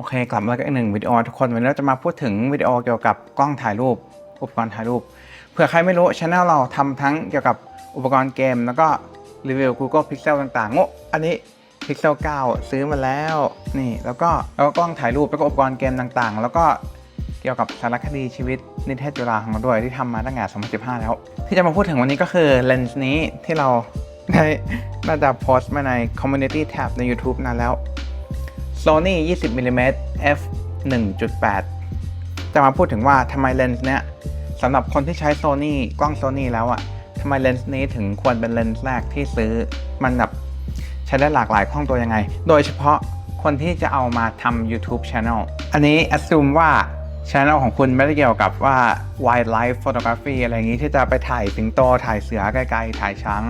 โอเคกลับมาอีกหนึ่งวิดีโอทุกคนวันนี้เราจะมาพูดถึงวิดีโอเกี่ยวกับกล้องถ่ายรูป อุปกรณ์ถ่ายรูปเผื่อใครไม่รู้ช anel เราทำทั้งเกี่ยวกับอุปกรณ์เกม แล้วก็รีวิว Google Pixel ต่างๆโอ้อันนี้ Pixel 9 ซื้อมาแล้วนี่แล้วก็แล้วก็กล้องถ่ายรูปแล้วก็อุปกรณ์เกมต่างๆ แล้วก็เกี่ยวกับสารคดีชีวิตนิเทศจุฬาของเราด้วยที่ทำมาตั้งแต่2015 แล้ว ที่จะมาพูดถึงวันนี้ก็คือเลนส์นี้ที่เราได้น่าจะโพสต์มาใน Community Tab ใน YouTube นานแล้ว Sony 20 mm f 1.8 จะมาพูดถึงว่าทำไมเลนส์เนี้ยสำหรับคนที่ใช้ Sony กล้อง Sony แล้วอะทำไมเลนส์นี้ถึงควรเป็นเลนส์แรกที่ซื้อ มันแบบใช้ได้หลากหลายกล้องตัวยังไง โดยเฉพาะคนที่จะเอามาทำ YouTube Channel อันนี้ assume ว่า Channel ของคุณไม่ได้เกี่ยวกับว่า wildlife photography อะไรอย่างนี้ที่จะไปถ่ายสิงโต ถ่ายเสือไกลๆ ถ่ายช้าง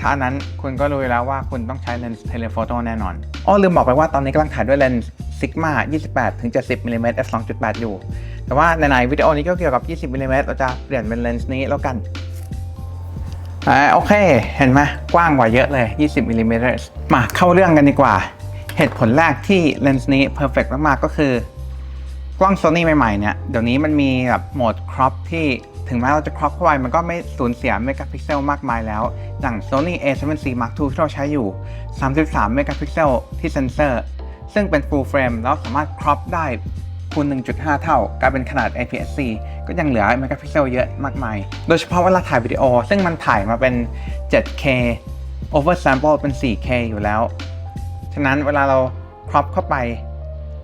ถ้านั้นคุณก็รู้อยู่แล้วว่าคุณต้องใช้เลนส์เทเลโฟโต้แน่นอน อ้อลืมบอกไปว่าตอนนี้กำลังถ่ายด้วยเลนส์ Sigma 28ถึง70 mm f 2.8 อยู่ แต่ว่าในๆวิดีโอนี้ก็เกี่ยวกับ 20 mm เมตรเราจะเปลี่ยนเป็นเลนส์นี้แล้วกันอ่าโอเค เห็นไหมกว้างกว่าเยอะเลย 20 mm มาเข้าเรื่องกันดีกว่า เหตุผลแรกที่เลนส์นี้ perfect มากๆก็คือ กล้อง Sony ใหม่ๆเนี่ยเดี๋ยวนี้มันมีแบบโหมด crop ที่ถึงแม้เราจะ crop เข้าไปมันก็ไม่สูญเสียเมกะพิกเซลมากมายแล้ว อย่าง Sony A7C Mark II ที่เราใช้อยู่ 33 เมกะพิกเซลที่เซนเซอร์ ซึ่งเป็น full frame แล้วสามารถ crop ได้คูณ 1.5 เท่ากลายเป็นขนาด APS-C ก็ยังเหลือเมกะพิกเซลเยอะมากมาย โดยเฉพาะเวลาถ่ายวิดีโอ ซึ่งมันถ่ายมาเป็น 7K oversample เป็น 4K อยู่แล้ว ฉะนั้นเวลาเรา crop เข้าไป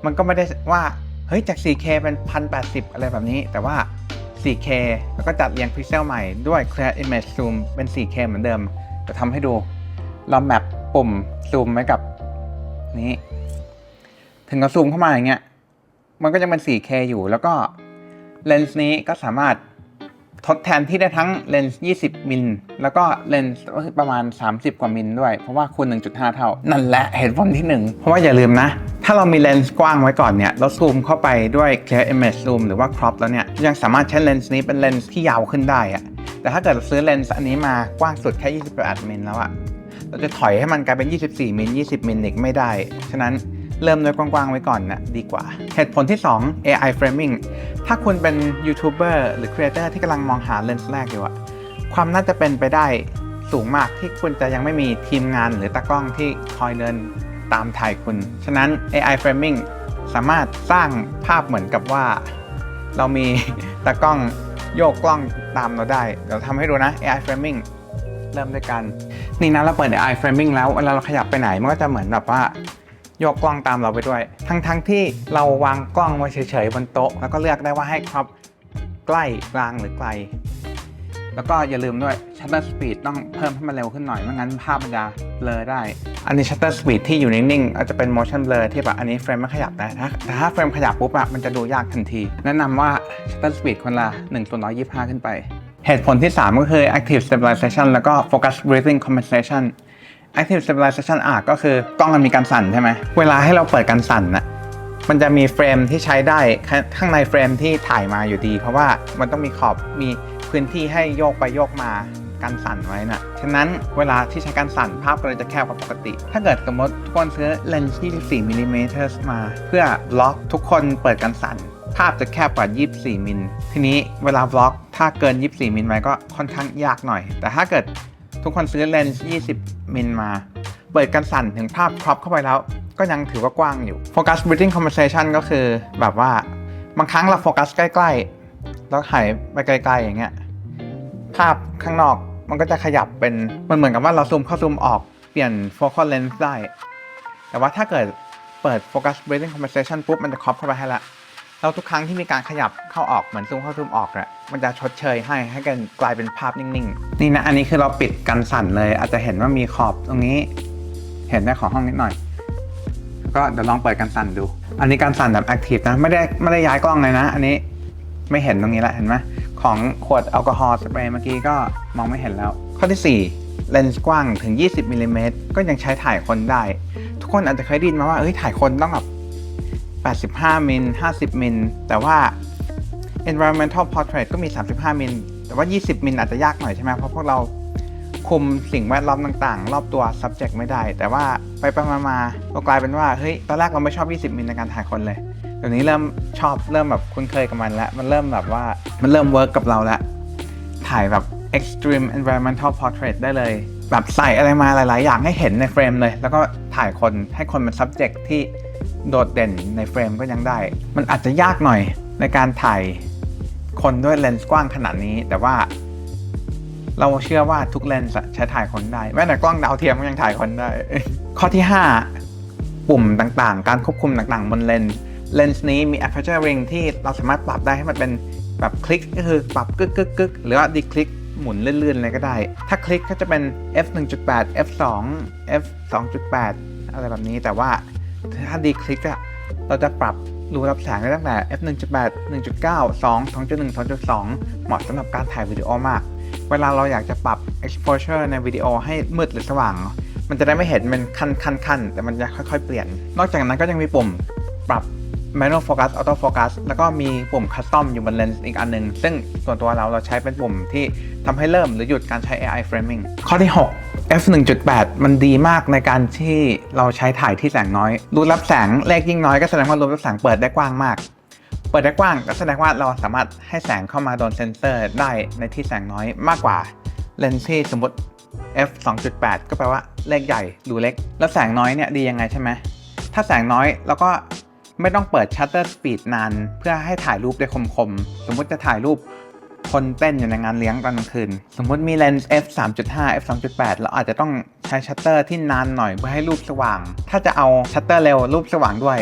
มันก็ไม่ได้ว่า เฮ้ยจาก 4K เป็น 1080 อะไรแบบนี้ แต่ว่า 4K แล้วก็จัดเรียงพิกเซลใหม่ด้วย Clear Image Zoom เป็น 4K เหมือนเดิม จะทำให้ดู เราแมปปุ่มซูมไว้กับนี้ ถึงเราซูมเข้ามาอย่างเงี้ย มันก็จะเป็น 4K อยู่ แล้วก็เลนส์นี้ก็สามารถ ทดแทนที่ได้ทั้งเลนส์ 20 มิล แล้วก็เลนส์ประมาณ 30 กว่ามิลด้วย เพราะว่าคูณ 1.5 เท่า นั่นแหละเหตุผลที่ 1 เพราะว่าอย่าลืมนะ ถ้าเรามีเลนส์กว้างไว้ก่อนเนี่ยเราซูมเข้าไปด้วย Clear Image Zoom หรือว่า Crop แล้วเนี่ย ยังสามารถใช้เลนส์นี้เป็นเลนส์ที่ยาวขึ้นได้อะแต่ถ้าเกิดเราซื้อเลนส์อันนี้มากว้างสุดแค่ 28 มิลแล้วอะเราจะถอยให้มันกลายเป็น 24 มิล 20 มิลอีกไม่ได้ ฉะนั้น เริ่มโดยกว้างๆไว้ก่อนนะดีกว่า เหตุผลที่ 2 AI framing ถ้าคุณเป็นยูทูบเบอร์หรือครีเอเตอร์ที่กำลังมองหาเลนส์แรกอยู่อะความน่าจะเป็นไปได้สูงมากที่คุณจะยังไม่มีทีมงานหรือตากล้องที่คอยเดินตามถ่ายคุณ ฉะนั้น AI framing สามารถสร้างภาพเหมือนกับว่า เรามีตากล้องโยกกล้องตามเราได้ เดี๋ยวทำให้ดูนะ AI framing เริ่มด้วยกัน นี่นะเราเปิด AI framing แล้วเวลาเราขยับไปไหนมันก็จะเหมือนแบบว่า โยกกล้องตามเราไปด้วย ทั้งทั้งที่เราวางกล้องไว้เฉยๆบนโต๊ะ แล้วก็เลือกได้ว่าให้ครอบใกล้กลางหรือไกล แล้วก็อย่าลืมด้วย shutter speed ต้องเพิ่มให้มันเร็วขึ้นหน่อยไม่งั้นภาพมันจะเบลอได้ อันนี้ shutter speed ที่อยู่นิ่งๆอาจจะเป็น motion blur ที่แบบอันนี้เฟรมไม่ขยับแต่ถ้าแต่ถ้าเฟรมขยับปุ๊บอะมันจะดูยากทันที แนะนำว่า shutter speed คนละ1ส่วน125 ขึ้นไป เหตุผลที่ 3 ก็คือ active stabilization แล้วก็ focus breathing compensation active stabilization อะก็คือกล้องมันมีการสั่นใช่ไหม เวลาให้เราเปิดการสั่นน่ะมันจะมีเฟรมที่ใช้ได้ข้างในเฟรมที่ถ่ายมาอยู่ดี เพราะว่ามันต้องมีขอบมีพื้นที่ให้โยกไปโยกมาการสั่นไว้น่ะ ฉะนั้นเวลาที่ใช้การสั่นภาพก็เลยจะแคบกว่าปกติ ถ้าเกิดสมมติทุกคนซื้อเลนส์ 24มิลลิเมตรมา เพื่อบล็อกทุกคนเปิดการสั่น ภาพจะแคบกว่า 24มิล ทีนี้เวลาบล็อก ถ้าเกิน 24มิลไปก็ค่อนข้างยากหน่อย แต่ถ้าเกิด ทุกคนซื้อเลนส์ 20 มิลมา เปิดกันสั่นถึงภาพครอปเข้าไปแล้ว ก็ยังถือว่ากว้างอยู่ Focus Breathing Compensation ก็คือแบบว่าบางครั้งเราโฟกัสใกล้ๆ แล้วถ่ายไปไกลๆอย่างเงี้ย ภาพข้างนอกมันก็จะขยับเป็น มันเหมือนกับว่าเราซูมเข้าซูมออกเปลี่ยน focal length ได้ แต่ว่าถ้าเกิดเปิด Focus Breathing Compensation ปุ๊บมันจะครอปเข้าไปให้ละแล้วทุกครั้งที่มีการขยับเข้าออกเหมือนซูมเข้าซูมออกอะ มันจะชดเชยให้ให้กันกลายเป็นภาพนิ่งๆ นี่นะ อันนี้คือเราปิดกันสั่นเลย อาจจะเห็นว่ามีขอบตรงนี้ เห็นได้ของห้องนิดหน่อย ก็เดี๋ยวลองเปิดกันสั่นดู อันนี้การสั่นแบบ Active นะ ไม่ได้ไม่ได้ย้ายกล้องเลยนะ อันนี้ไม่เห็นตรงนี้ละเห็นไหมของขวดแอลกอฮอล์สเปรย์เมื่อกี้ก็มองไม่เห็นแล้ว ข้อที่ 4 เลนส์กว้างถึง 20มิลลิเมตรก็ยังใช้ถ่ายคนได้ ทุกคนอาจจะเคยได้ยินมาว่าเอ้ยถ่ายคนต้องแบบ85มิล50มิลแต่ว่า environmental portrait ก็มี 35 มิล แต่ว่า 20 มิลอาจจะยากหน่อยใช่ไหมเพราะพวกเราคุมสิ่งแวดล้อมต่างๆ รอบตัว subject ไม่ได้ แต่ว่าไปไปมามาก็กลายเป็นว่า เฮ้ย ตอนแรกเราไม่ชอบ 20 มิลในการถ่ายคนเลยเดี๋ยวนี้เริ่มชอบ เริ่มแบบคุ้นเคยกับมันแล้ว มันเริ่มแบบว่า มันเริ่มเวิร์กกับเราแล้ว ถ่ายแบบ extreme environmental portrait ได้เลย แบบใส่อะไรมาหลาย ๆ อย่างให้เห็นในเฟรมเลย แล้วก็ถ่ายคนให้คนเป็น subject ที่โดดเด่นในเฟรมก็ยังได้ มันอาจจะยากหน่อยในการถ่าย คนด้วยเลนส์กว้างขนาดนี้ แต่ว่า เราเชื่อว่าทุกเลนส์ใช้ถ่ายคนได้แม้แต่กล้องดาวเทียมก็ยังถ่ายคนได้ ข้อที่ 5 ปุ่มต่างๆ การควบคุมต่างๆ บนเลนส์เลนส์นี้มี aperture ring ที่เราสามารถปรับได้ให้มันเป็นแบบคลิกก็คือปรับกึกกึกกึกหรือว่าดีคลิกหมุนเลื่อนๆอะไรก็ได้ ถ้าคลิกก็จะเป็น f 1.8 f 2 f 2.8 อะไรแบบนี้แต่ว่าถ้าดีคลิกอะเราจะปรับ รูรับแสงได้ตั้งแต่ f 1.8 1.9 2 2.1 2.2 เหมาะสำหรับการถ่ายวิดีโอมาก เวลาเราอยากจะปรับ exposure ในวิดีโอให้มืดหรือสว่าง มันจะได้ไม่เห็นเป็นขั้นขั้นขั้นแต่มันจะค่อยๆ เปลี่ยน นอกจากนั้นก็ยังมีปุ่มปรับ manual focus auto focus แล้วก็มีปุ่ม custom อยู่บนเลนส์อีกอันหนึ่ง ซึ่งส่วนตัวเราเราใช้เป็นปุ่มที่ทำให้เริ่มหรือหยุดการใช้ AI framing ข้อที่ 6 f 1.8 มันดีมากในการที่เราใช้ถ่ายที่แสงน้อย รูรับแสงเลขยิ่งน้อยก็แสดงว่ารูรับแสงเปิดได้กว้างมาก เปิดได้กว้างก็แสดงว่าเราสามารถให้แสงเข้ามาโดนเซนเซอร์ได้ในที่แสงน้อยมากกว่าเลนส์ที่สมมติ f 2.8 ก็แปลว่าเลขใหญ่รือเล็ก แล้วแสงน้อยเนี่ยดียังไงใช่ไหม ถ้าแสงน้อยเราก็ไม่ต้องเปิดชัตเตอร์สปีดนาน เพื่อให้ถ่ายรูปได้คมๆ สมมติจะถ่ายรูป คนเต้นอยู่ในงานเลี้ยงตอนกลางคืน สมมุติมีเลนส์ f 3.5 f 2.8เราอาจจะต้องใช้ชัตเตอร์ที่นานหน่อยเพื่อให้รูปสว่าง ถ้าจะเอาชัตเตอร์เร็วรูปสว่างด้วย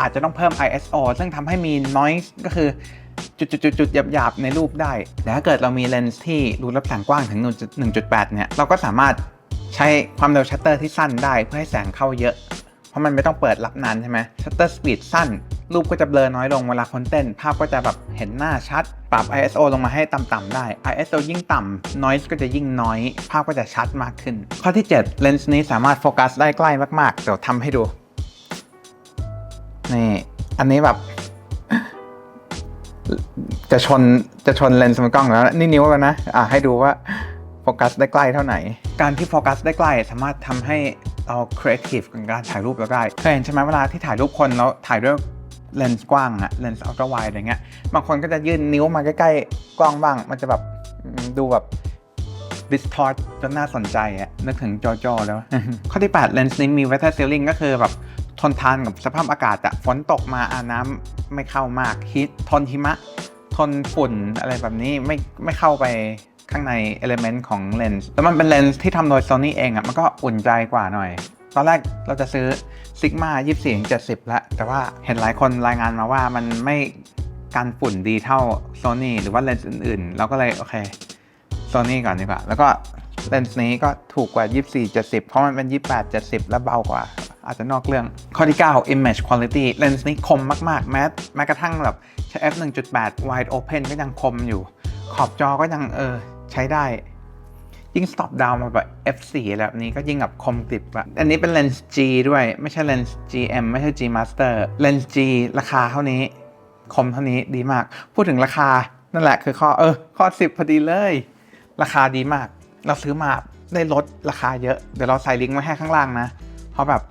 อาจจะต้องเพิ่ม ISO ซึ่งทำให้มี noise ก็คือจุดๆๆๆหยาบๆ ในรูปได้ แต่ถ้าเกิดเรามีเลนส์ที่รูรับแสงกว้างถึง 1.8 เนี่ย เราก็สามารถใช้ความเร็วชัตเตอร์ที่สั้นได้เพื่อให้แสงเข้าเยอะ เพราะมันไม่ต้องเปิดรับนานใช่ไหมชัตเตอร์สปีดสั้น รูปก็จะเบลอน้อยลงเวลาคนเต้น ภาพก็จะแบบเห็นหน้าชัด ปรับ ISO ลงมาให้ต่ำๆได้ ISO ยิ่งต่ำ noise ก็จะยิ่งน้อย ภาพก็จะชัดมากขึ้น ข้อที่ 7 เลนส์นี้สามารถโฟกัสได้ใกล้มากๆ เดี๋ยวทำให้ดู นี่ อันนี้แบบ จะชนจะชนเลนส์มันกล้องแล้ว นี่นิ้วแล้วนะ อะให้ดูว่าโฟกัสได้ใกล้เท่าไหร่ การที่โฟกัสได้ใกล้สามารถทำให้เราครีเอทีฟกับการถ่ายรูปเราได้เคยเห็นใช่ไหมเวลาที่ถ่ายรูปคนแล้วถ่ายด้วย เลนส์กว้างอะเลนส์อัลตร้าไวด์อะไรเงี้ยบางคนก็จะยื่นนิ้วมาใกล้ๆกล้องบ้าง มันจะแบบดูแบบ distort จนน่าสนใจอะนึกถึงจอจอแล้ว ข้อที่ 8 เลนส์นี้มี weather sealing ก็คือแบบทนทานกับสภาพอากาศอะฝนตกมาอาน้ำไม่เข้ามากฮิตทนหิมะ ทนฝุ่นอะไรแบบนี้ไม่ไม่เข้าไปข้างในเอลเมนต์ของเลนส์แล้วมันเป็นเลนส์ที่ทำโดย Sony เองอะมันก็อุ่นใจกว่าหน่อย ตอนแรกเราจะซื้อ Sigma 24-70แล้วแต่ว่าเห็นหลายคนรายงานมาว่ามันไม่กันฝุ่นดีเท่า Sony หรือว่าเลนส์อื่นๆ เราก็เลยโอเค Sony ก่อนดีกว่า แล้วก็เลนส์นี้ก็ถูกกว่า 24-70 เพราะมันเป็น 28-70 และเบากว่า อาจจะนอกเรื่อง ข้อที่ 9 image quality เลนส์นี้คมมาก ๆ แม้แม้กระทั่งแบบใช้ f 1.8 wide open ก็ยังคมอยู่ ขอบจอก็ยังเออใช้ได้ ยิ่ง stop down มาแบบ f4 แบบนี้ก็ยิ่งแบบคมกริบอะอันนี้เป็นเลนส์ G ด้วยไม่ใช่เลนส์ GM ไม่ใช่ G Master เลนส์ G ราคาเท่านี้ คมเท่านี้ดีมาก พูดถึงราคานั่นแหละคือข้อเออ ข้อ 10 พอดีเลย ราคาดีมาก เราซื้อมาได้ลดราคาเยอะ เดี๋ยวเราใส่ลิงก์ไว้ให้ข้างล่างนะ เพราะแบบ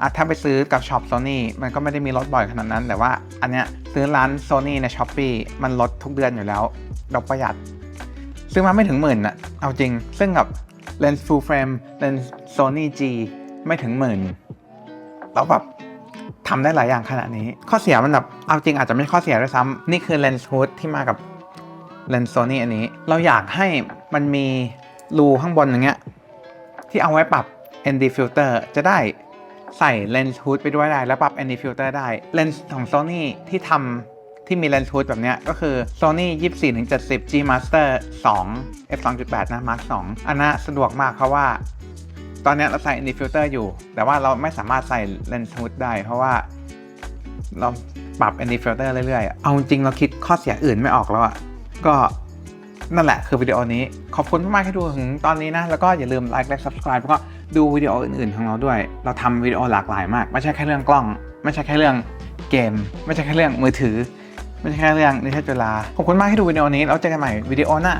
อะถ้าไปซื้อกับช็อป Sony มันก็ไม่ได้มีลดบ่อยขนาดนั้น แต่ว่าอันเนี้ยซื้อร้าน Sony ใน s h อ p e e มันลดทุกเดือนอยู่แล้ว เราประหยัด ซื้อมาไม่ถึงหมื่นอะเอาจริง ซึ่งกับเลนส์ full frame เลนส์ Sony G ไม่ถึงหมื่นเราแบบทำได้หลายอย่างขนาดนี้ ข้อเสียมันแบบ เอาจริงอาจจะไม่ข้อเสียด้วยซ้ำนี่คือเลนส์ hood ที่มากับเลนส์ Sony อันนี้ เราอยากให้มันมีรูข้างบนอย่างเงี้ย ที่เอาไว้ปรับ ND filter จะได้ใส่เลนส์ hood ไปด้วยได้ แล้วปรับ ND filter ได้เลนส์ของ Sony ที่ทำ ที่มีเลนส์ hood แบบเนี้ยก็คือ Sony 24-70 G Master 2 f 2.8 นะ Mark 2 อันนั้นสะดวกมากเพราะว่า ตอนนี้เราใส่ ND filter อยู่ แต่ว่าเราไม่สามารถใส่เลนส์ hood ได้ เพราะว่าเราปรับ ND filter เรื่อยๆ เอาจริงเราคิดข้อเสียอื่นไม่ออกแล้วอะก็นั่นแหละคือวิดีโอนี้ ขอบคุณมากๆที่ดูถึงตอนนี้นะ แล้วก็อย่าลืมไลค์และ subscribe แล้วก็ดูวิดีโออื่นๆ ของเราด้วย เราทำวิดีโอหลากหลายมาก ไม่ใช่แค่เรื่องกล้อง ไม่ใช่แค่เรื่องเกม ไม่ใช่แค่เรื่องมือถือ ไม่ใช่แค่เรื่องนิเทศจุฬาขอบคุณมากที่ดูวิดีโอนี้แล้วเจอกันใหม่วิดีโอหน้า